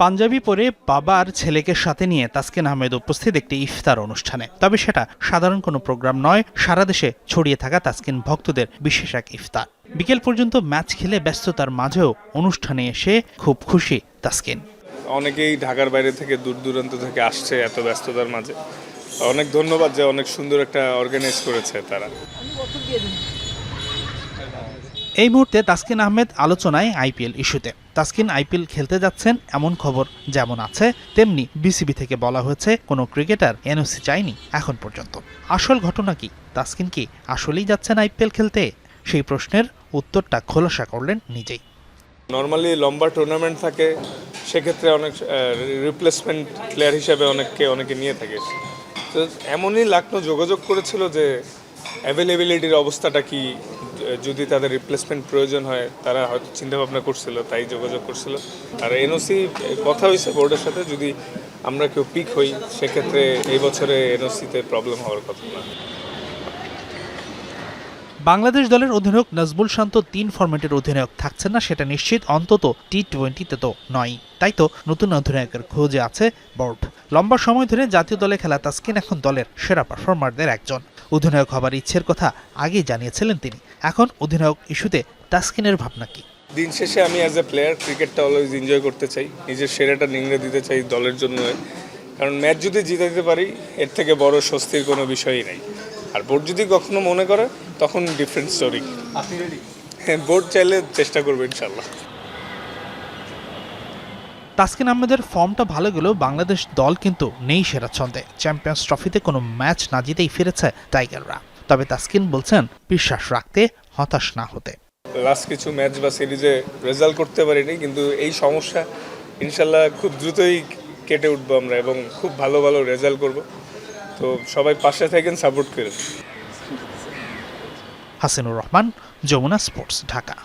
পাঞ্জাবি পরে বাবার ছেলেকে সাথে নিয়ে তাসকিন আহমেদ উপস্থিত একটি ইফতার অনুষ্ঠানে। তবে সেটা সাধারণ কোনো প্রোগ্রাম নয়, সারা দেশে ছড়িয়ে থাকা তাসকিন ভক্তদের বিশেষ এক ইফতার। বিকেল পর্যন্ত ম্যাচ খেলে ব্যস্ততার মাঝেও অনুষ্ঠানে এসে খুব খুশি তাসকিন। অনেকেই ঢাকার বাইরে থেকে দূর দূরান্ত থেকে আসছে এত ব্যস্ততার মাঝে। অনেক ধন্যবাদ যে অনেক সুন্দর একটা অর্গানাইজ করেছে তারা। এই মুহূর্তে তাসকিন আহমেদ আলোচনায় আইপিএল ইস্যুতে। তাসকিন আইপিএল খেলতে যাচ্ছেন এমন খবর যেমন আছে, তেমনি বিসিবি থেকে বলা হয়েছে কোনো ক্রিকেটার এনওসি চায়নি এখন পর্যন্ত। আসল ঘটনা কি? তাসকিন কি আসলেই যাচ্ছেন আইপিএল খেলতে? সেই প্রশ্নের উত্তরটা খোলাসা করলেন নিজেই। নর্মালি লম্বা টুর্নামেন্ট থাকে, সেক্ষেত্রে অনেক রিপ্লেসমেন্ট প্লেয়ার হিসেবে অনেককে, অনেকে নিয়ে থাকে। তো এমনই লাকনো যোগাযোগ করেছিল যে অ্যাভেলেবিলিটির অবস্থাটা কি? যদি তাদের রিপ্লেসমেন্ট প্রয়োজন হয়, তারা হয়তো চিন্তা ভাবনা করছিল, তাই যোগাযোগ করছিল। আর এনওসি কথা হয়েছে বোর্ডের সাথে, যদি আমরা কেউ পিক হই, সেক্ষেত্রে এই বছরে এনওসিতে প্রবলেম হওয়ার কথা না। বাংলাদেশ দলের অধিনায়ক নাজবুল শান্ত তিন ফরম্যাটের অধিনায়ক থাকছেন না, সেটা নিশ্চিত। অন্তত টি টোয়েন্টিতে তো নয়। তাই তো নতুন অধিনায়কের খোঁজে আছে বোর্ড লম্বা সময় ধরে জাতীয় দলে খেলা তাসকিন এখন দলের সেরা পারফর্মারদের একজন। অধিনায়ক হবার ইচ্ছের কথা আগেই জানিয়েছিলেন তিনি। এখন অধিনায়ক ইস্যুতে তাসকিনের ভাবনা কি? দিন শেষে আমি অ্যাজ এ প্লেয়ার ক্রিকেটটা অলওয়েজ এনজয় করতে চাই নিজের সেরাটা নিংড়ে দিতে চাই দলের জন্য কারণ ম্যাচ যদি জিতে দিতে পারি এর থেকে বড় স্বস্তির কোনো বিষয়ই নেই। আর বোর্ড যদি কখনো মনে করে তখন ডিফারেন্ট স্টোরি আপনি হ্যাঁ বোর্ড চাইলে চেষ্টা করব ইনশাল্লাহ তাসকিন আহমেদের ফর্মটা ভালো গেলেও বাংলাদেশ দল কিন্তু নেই সেরা ছন্দে। চ্যাম্পিয়ন্স ট্রফিতে কোনো ম্যাচ না জিতেই ফিরেছে টাইগাররা। তবে তাসকিন বলছেন বিশ্বাস রাখতে হতাশ না হতে। লাস্ট কিছু ম্যাচ বা সিরিজে রেজাল্ট করতে পারিনি কিন্তু এই সমস্যা ইনশাল্লাহ খুব দ্রুতই কেটে উঠবো আমরা এবং খুব ভালো ভালো রেজাল্ট করব। তো সবাই পাশে থাকেন সাপোর্ট করেন হাসিনুর রহমান যমুনা স্পোর্টস ঢাকা।